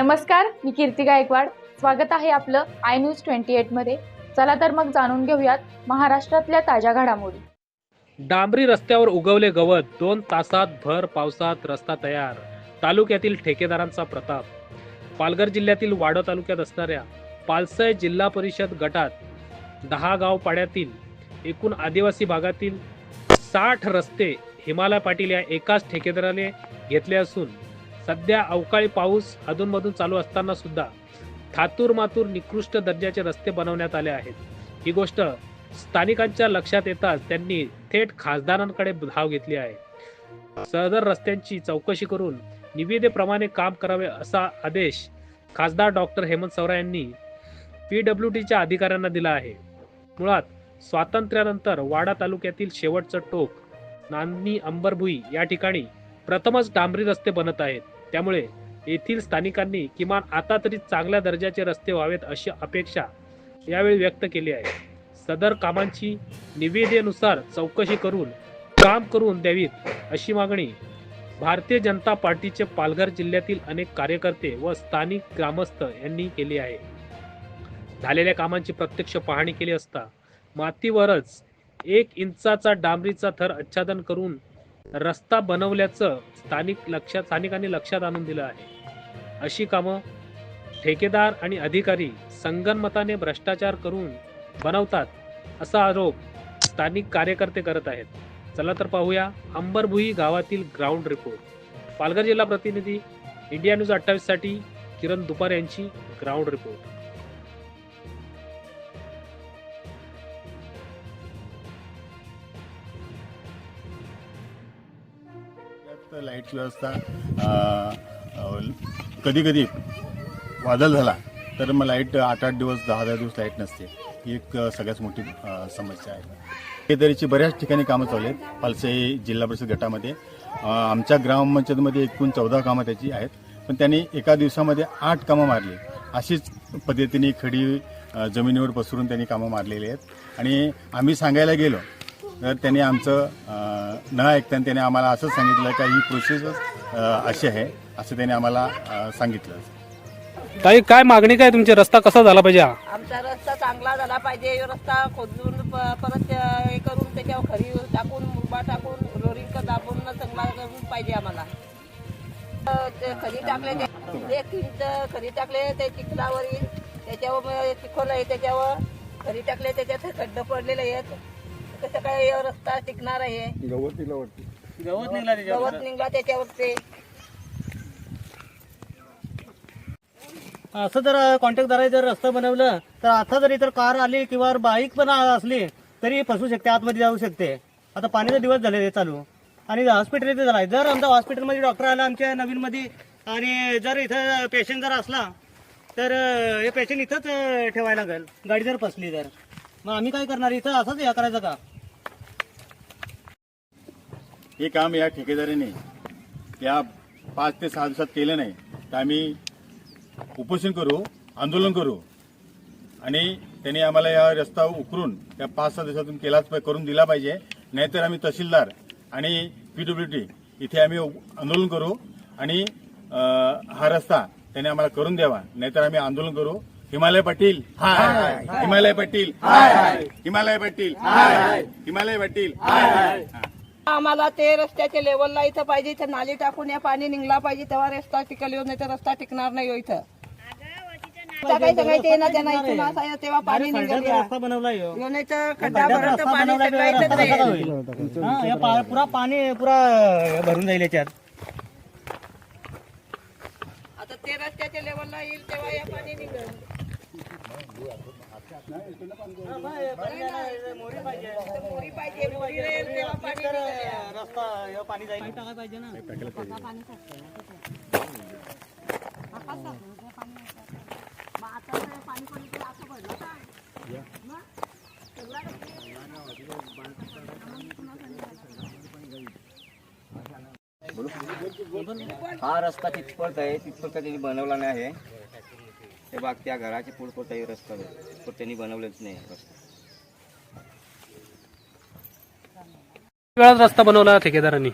नमस्कार मी कीर्ती गायकवाड. स्वागत आहे आपलं आय न्यूज ट्वेंटी एटमध्ये चला तर मग जाणून घेऊयात महाराष्ट्रातल्या ताज्या घडामोडी. डांबरी रस्त्यावर उगवले गवत दोन तासात भर पावसात रस्ता तयार तालुक्यातील ठेकेदारांचा प्रताप. पालघर जिल्ह्यातील वाडो तालुक्यात असणाऱ्या पालसय जिल्हा परिषद गटात दहा गाव पाड्यातील एकूण आदिवासी भागातील साठ रस्ते हिमालय पाटील या एकाच ठेकेदाराने घेतले असून सध्या अवकाळी पाऊस अधूनमधून चालू असताना सुद्धा थातूर मातूर निकृष्ट दर्जाचे रस्ते बनवण्यात आले आहेत. ही गोष्ट स्थानिकांच्या लक्षात येताच त्यांनी थेट खासदारांकडे धाव घेतली आहे. सदर रस्त्यांची चौकशी करून निविदेप्रमाणे काम करावे असा आदेश खासदार डॉक्टर हेमंत सवरा यांनी पी डब्ल्यू डीच्या अधिकाऱ्यांना दिला आहे. मुळात स्वातंत्र्यानंतर वाडा तालुक्यातील शेवटचं टोक नांदणी अंबरभुई या ठिकाणी प्रथमच डांबरी रस्ते बनत आहेत. त्यामुळे येथील स्थानिकांनी किमान आता तरी चांगल्या दर्जाचे रस्ते व्हावेत अशी अपेक्षा यावेळी व्यक्त केली आहे. सदर कामांची निवेदेनुसार चौकशी करून काम करून द्यावीत अशी मागणी भारतीय जनता पार्टीचे पालघर जिल्ह्यातील अनेक कार्यकर्ते व स्थानिक ग्रामस्थ यांनी केली आहे. झालेल्या कामांची प्रत्यक्ष पाहणी केली असता मातीवरच एक इंचाचा डांबरीचा थर आच्छादन करून रस्ता बनवल्याचं स्थानिक लक्षात स्थानिकांनी लक्षात आणून दिलं आहे. अशी कामं ठेकेदार आणि अधिकारी संगनमताने भ्रष्टाचार करून बनवतात असा आरोप स्थानिक कार्यकर्ते करत आहेत. चला तर पाहूया अंबरभुई गावातील ग्राउंड रिपोर्ट पालघर जिल्हा प्रतिनिधी इंडिया न्यूज अठ्ठावीससाठी किरण दुपार यांची ग्राउंड रिपोर्ट लाईटची व्यवस्था कधी कधी वादळ झाला तर मग लाइट आठ आठ दिवस दहा दहा दिवस लाइट नसते. ही एक सगळ्यात मोठी समस्या आहे. ठेकेदारीची बऱ्याच ठिकाणी कामं चालू आहेत. पालसाई जिल्हा परिषद गटामध्ये. आमच्या ग्रामपंचायतमध्ये एकूण चौदा कामं त्याची आहेत. पण त्यांनी एका दिवसामध्ये आठ कामं मारली. अशीच पद्धतीने खडी जमिनीवर पसरून त्यांनी कामं मारलेली आहेत. आणि आम्ही सांगायला गेलो तर त्यांनी आमचं न ऐकताना त्याने आम्हाला असंच सांगितलं का ही प्रोसेसच अशी आहे असं त्याने आम्हाला सांगितलं. ताई काय मागणी काय तुमची? रस्ता कसा झाला पाहिजे हा? आमचा रस्ता चांगला झाला पाहिजे. रस्ता खोदून प- परत हे करून त्याच्यावर खरी टाकून मुरबा टाकून रोरिंग दाबून चांगला करून पाहिजे आम्हाला. अ, ते खरी टाकले ते एक इंच खरी टाकले ते चिखलावर येईल त्याच्यावर मग चिखल आहे त्याच्यावर खरी टाकले त्याच्यात खड्ड पडलेले आहेत. कसं काय रस्ता टिकणार आहे. गवत निघला त्याच्यावर. ते असं जर कॉन्टॅक्टदाराने जर रस्ता बनवलं तर आता जरी तर कार आली किंवा बाईक पण असली तरी फसू शकते आतमध्ये जाऊ शकते. आता पाण्याचे दिवस झाले ते चालू. आणि हॉस्पिटल इथे झालाय. जर आमच्या हॉस्पिटलमध्ये डॉक्टर आला आमच्या नवीन मध्ये आणि जर इथं पेशंट जर असला तर अं, हे पेशंट इथंच अं, ठेवायला लागेल. गाडी जर फसली तर. मग आम्ही काय करणार? इथं असंच हे करायचं का? हे काम या ठेकेदारीने या पाच ते सहा दिवसात केलं नाही. तर आम्ही उपोषण करू आंदोलन करू आणि त्यांनी आम्हाला या रस्ता उकरून या पाच सहा दिवसातून केलाच करून दिला पाहिजे. नाहीतर आम्ही तहसीलदार आणि पीडब्ल्यू डी इथे आम्ही आंदोलन करू आणि हा रस्ता त्यांनी आम्हाला करून द्यावा. नाहीतर आम्ही आंदोलन करू. हिमालय पाटील हाय हिमालय पाटील हाय हिमालय पाटील हाय हिमालय पाटील हाय. आम्हाला ते रस्त्याच्या लेवलला इथं पाहिजे इथं नाली टाकून या पाणी निघला पाहिजे तेव्हा रस्ता टिकल येऊ नाही तर रस्ता टिकणार नाही हो इथं त्यांना इथून तेव्हा पाणी निघल खड्ड्याचा या. रस्ता बनवलाय ह्यो. येऊ नाही तर खड्डा खड्ड्यात भरत रस्ता पाणी बनवलाय सगळं तर इथंच रस्ता कसा राहील. होईल हा, हे पा- पुरा पाणी पुरा हे भरून जाईल याच्यात आता ते रस्त्याच्या लेवलला येईल तेव्हा या पाणी निघल मोरी पाहिजे मोरी राहील तेव्हा पाणी रस्ता हे पाणी जाईल टाकायला पाहिजे ना हा रस्ता तिथपर्यंत आहे. तिथपर्यंत त्यांनी बनवला नाही आहे. ते बाग त्या घराच्या पुढपर्यंत आहे रस्ता पण त्यांनी बनवलेच नाही रस्ता. वेळात रस्ता बनवला ठेकेदारांनी?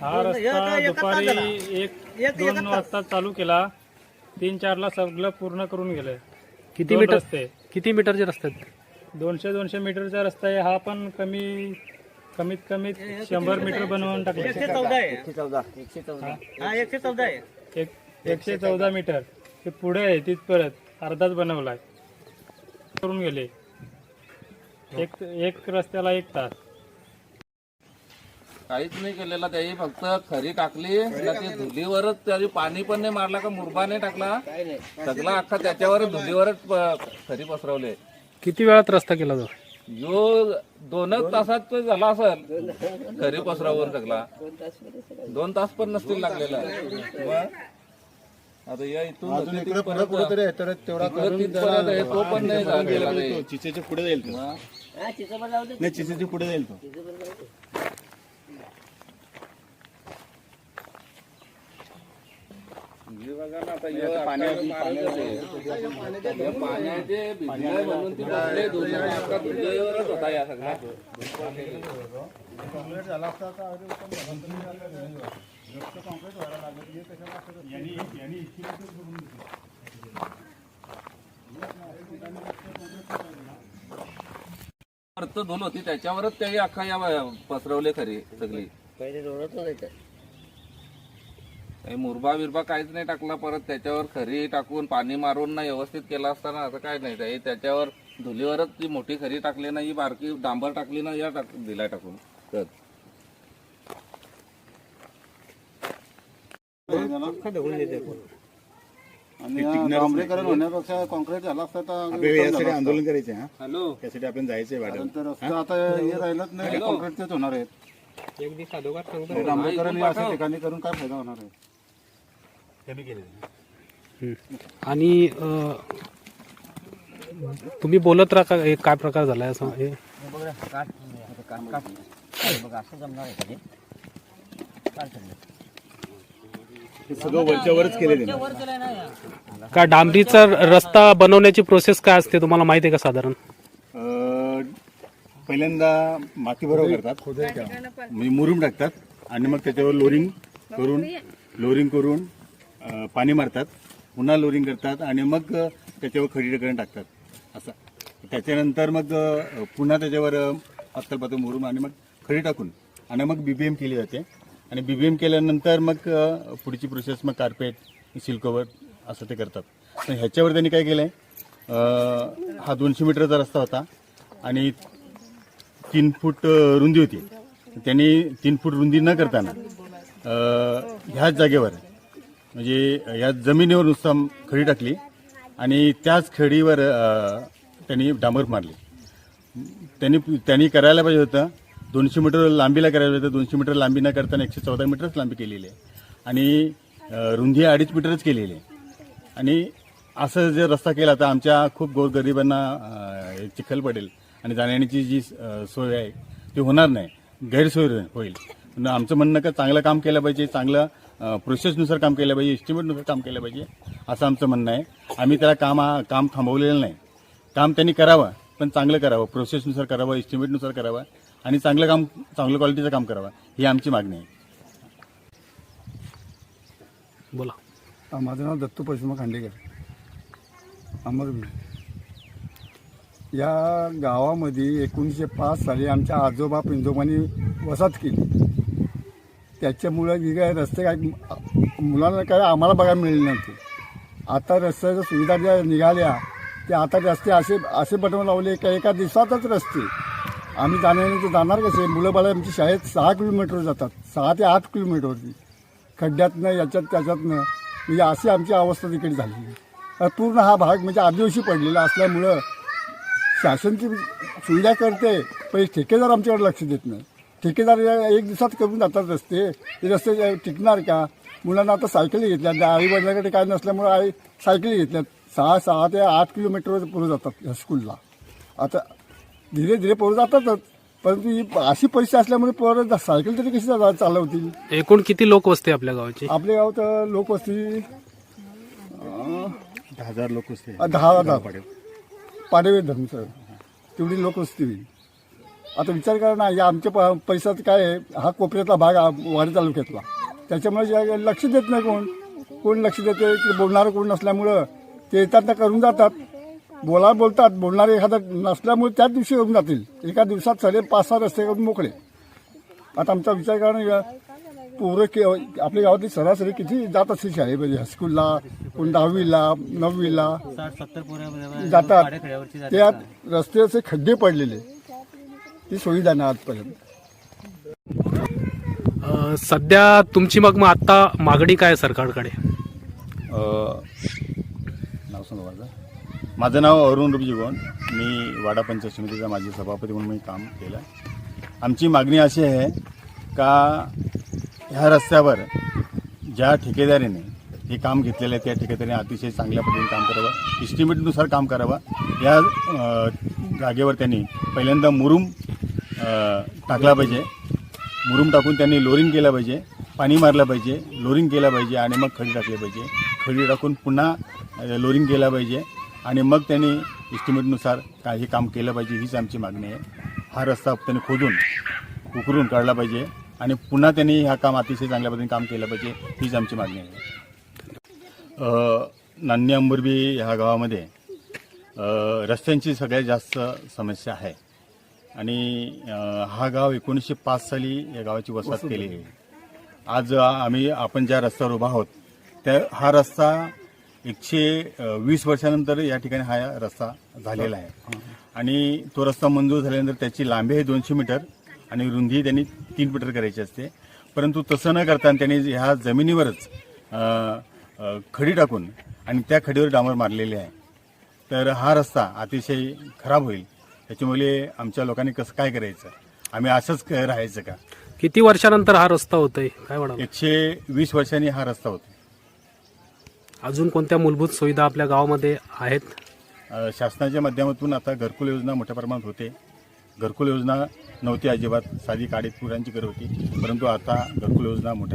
हा रस्ता दुपारी एक दोन वाजता चालू केला. तीन चारला सगळं पूर्ण करून गेलंय किती मीटर रस्ते. किती मीटरचे रस्ते आहेत? दोनशे दोनशे मीटरचा रस्ता आहे. हा पण कमी कमीत कमी शंभर मीटर बनवून टाकले. एकशे चौदा आहे. एकशे चौदा. एकशे चौदा. हा एकशे चौदा आहे. एक एकशे चौदा मीटर. ते पुढे आहे तिथपर्यंत. अर्धाच बनवलाय. करून गेले. एक एक रस्त्याला एक तास. काहीच नाही केलेला त्याही फक्त खरी टाकली ती धुलीवरच त्याची पाणी पण नाही मारला का मुरबा नाही टाकला. सगळा अख्खा त्याच्यावर धुलीवरच प- खरी पसरवले. किती वेळात रस्ता केला जातो यो दोनच तासात तो झाला असेल. खरी पसरावर सगळा. दोन तास पण नसतील लागलेला. मग? आता या इथून अजून इकडे पुढे पुढे तरी आहे तर तेवढा करून तो पण नाही गेला नाही. तो चिचेच्या पुढे जाईल तो. हा. नाही चिचेच्या पुढे जाईल तो. बघा ना आता पाण्याचे पाण्याचे भिजले म्हणून ती बसले दोन जण. अख्खा धुलीवरच होता. या सगळ्या वरचं धूल होती त्याच्यावरच त्याही अख्खा या पसरवले खरी सगळी. पहिले. काही मुरबा बिरबा काहीच नाही टाकला परत त्याच्यावर खरी टाकून पाणी मारून ना व्यवस्थित केला असताना असं काय नाही. त्याही त्याच्यावर धुलीवरच जी मोठी खरी टाकली ना ही बारकी डांबर टाकली ना या टाक दिला टाकून. तर डांबरीकरण होण्यापेक्षा कॉन्क्रीट झाला असता तर यासाठी आंदोलन करायचे हा? हॅलो. त्यासाठी आपण जायचंय रस्ता आता हे राहिलंच नाही कॉन्क्रीटचेच होणार आहेत डांबरीकरण हे अशा ठिकाणी करून काय फायदा होणार आहे? आणि अ, तुम्ही बोलत राहा का? हे काय प्रकार झालाय असं? हे हे सगळं वरच्या वरच केलेलं आहे. का डांबरीचा रस्ता बनवण्याची प्रोसेस काय असते तुम्हाला माहिती आहे का साधारण? अं, पहिल्यांदा माती बरोबर करतात. म्हणजे मुरुम टाकतात आणि मग त्याच्यावर लोरिंग करून लोरिंग करून अं, पाणी मारतात. पुन्हा लोरिंग करतात आणि मग अं, त्याच्यावर खडीकरण टाकतात. असं. त्याच्यानंतर मग अं, पुन्हा त्याच्यावर अं, पातळ पातळ मुरुम आणि मग खडी टाकून. आणि मग बीबीएम केली जाते. आणि बीबीएम केल्यानंतर मग पुढची प्रोसेस मग कार्पेट सिल्कवर असं ते करतात. पण ह्याच्यावर त्यांनी काय केलं आहे हा दोनशे मीटरचा रस्ता होता आणि तीन फूट रुंदी होती. त्यांनी तीन फूट रुंदी न करताना ह्याच जागेवर म्हणजे या जमिनीवर नुसतं खडी टाकली आणि त्याच खडीवर त्यांनी डांबर मारली. त्यांनी त्यांनी करायला पाहिजे होतं दोनशे मीटर लांबीला करायला पाहिजे होतं दोनशे मीटर लांबी न करताना एकशे चौदा मीटरच लांबी केलेली आहे. आणि रुंदी अडीच मीटरच केलेली आहे. आणि असं जे रस्ता केला तर आमच्या खूप गोरगरिबांना चिखल पडेल. आणि जाण्याची जी सोय आहे ती होणार नाही. गैरसोय होईल. आमचं म्हणणं का चांगलं काम केलं पाहिजे चांगलं प्रोसेसनुसार काम केलं पाहिजे एस्टिमेटनुसार काम केलं पाहिजे असं आमचं म्हणणं आहे. आम्ही त्याला काम काम थांबवलेलं नाही. काम त्यांनी करावं पण चांगलं करावं प्रोसेसनुसार करावं एस्टिमेटनुसार करावं. आणि चांगलं काम चांगलं क्वालिटीचं काम करावं. ही आमची मागणी आहे. बोला. माझं नाव दत्तू परशुमा खांडेकर. अमरवीर या गावामध्ये एकोणीसशे पाच साली आमच्या आजोबा पिंजोबांनी वसाहत केली. त्याच्यामुळं ही काय रस्ते काय मुलांना काय आम्हाला बघायला मिळले नव्हते. आता रस्त्याच्या सुविधा ज्या निघाल्या त्या आता रस्ते असे असे बनवून लावले का एका दिवसातच रस्ते. आम्ही जाण्याने जाणार कसे? मुलं बाळा आमची शाळेत सहा किलोमीटर जातात. सहा ते आठ किलोमीटरवरती खड्ड्यातनं याच्यात त्याच्यातनं. म्हणजे अशी आमची अवस्था तिकडे झाली आहे. पूर्ण हा भाग म्हणजे आदिवासी पडलेला असल्यामुळं शासनची सुविधा करते पण हे ठेकेदार आमच्याकडे लक्ष देत नाही. ठेकेदार एक दिवसात करून जातात रस्ते. ते रस्ते टिकणार का? मुलांना आता सायकली घेतल्या आई वडिलांकडे काय नसल्यामुळं आई सायकली घेतल्यात. सहा सहा ते आठ किलोमीटरवर पुढे जातात ह्या स्कूलला. आता धीरे धीरे पोरं जातातच परंतु ही अशी परिस्थिती असल्यामुळे पोरं सायकल तरी कशी जा- चालवतील? एकूण किती लोक वसते आपल्या गावाची? आपल्या गावात लोकवस्ती दहा हजार लोक असते दहा दहा पाडवे धर्मसर तेवढी लोकवस्ती होईल. आता विचार करा ना या आमच्या प- पैशात काय आहे? हा कोपऱ्यातला भाग वाडी तालुक्यातला. त्याच्यामुळे जे लक्ष देत नाही कोण. कोण लक्ष देते? की बोलणारं कोण नसल्यामुळं ते येतात ना करून जातात. बोला बोलतात बोलणारे एखादा नसल्यामुळे त्याच दिवशी येऊन जातील. एका दिवसात सगळे पाच सहा रस्ते करून मोकळे. आता आमचा विचार करा ना पोरं की आपल्या गावातली सरासरी किती जात असते शाळेमध्ये? हायस्कूलला कोण दहावीला नववीला? जातात. त्यात रस्त्याचे खड्डे पडलेले. ती सुविधा नाही आजपर्यंत. अ, सध्या तुमची मग मग आता मागणी काय सरकारकडे? अ, नाव सांगा माझं नाव अरुण रुपजीवन मी वाडा पंचायत समितीचा माजी सभापती म्हणून मी काम केलं आमची मागणी अशी आहे का ह्या रस्त्यावर ज्या ठेकेदारीने हे काम घेतलेलं आहे त्या ठेकेदारीने अतिशय चांगल्या पद्धतीने काम करावं इस्टिमेटनुसार काम करावं या जागेवर त्यांनी पहिल्यांदा मुरुम टाकला पाहिजे. मुरुम टाकून त्यांनी लोरिंग केलं पाहिजे पाणी मारलं पाहिजे लोरिंग केलं पाहिजे आणि मग खडी टाकली पाहिजे. खडी टाकून पुन्हा लोरिंग केलं पाहिजे. आणि मग त्यांनी इस्टिमेटनुसार काही काम केलं पाहिजे हीच आमची मागणी आहे. हा रस्ता त्यांनी खोदून उकरून काढला पाहिजे आणि पुन्हा त्यांनी हा काम अतिशय चांगल्या पद्धतीने काम केलं पाहिजे हीच आमची मागणी आहे. अ, नान्नी अंबुर्बी ह्या गावामध्ये रस्त्यांची सगळ्यात जास्त समस्या आहे. आणि हा गाव एकोणीसशे पाच साली या गावाची वसाहत केली आहे आज आम्ही आपण ज्या रस्त्यावर उभा आहोत त्या हा रस्ता एकशे वीस वर्षानंतर या ठिकाणी हा रस्ता झालेला आहे. आणि तो रस्ता मंजूर झाल्यानंतर त्याची लांबी आहे दोनशे मीटर आणि रुंदी त्यांनी तीन मीटर करायची असते. परंतु तसं न करता त्यांनी ह्या जमिनीवरच खडी टाकून आणि त्या खडीवर डांबर मारलेले आहे. तर हा रस्ता अतिशय खराब होईल. त्याच्यामुळे आमच्या लोकांनी कसं काय करायचं? आम्ही असंच राहायचं का? किती वर्षानंतर हा रस्ता होतोय? काय म्हणाल? एकशे वीस वर्षांनी हा रस्ता होतो अजून कोणत्या मूलभूत सुविधा आपल्या गावामध्ये आहेत? अ, शासनाच्या माध्यमातून आता घरकुल योजना मोठ्या प्रमाणात होते. घरकुल योजना नव्हती अजिबात. साधी काडीत पुरांची गरज होती. परंतु आता घरकुल योजना मोठ्या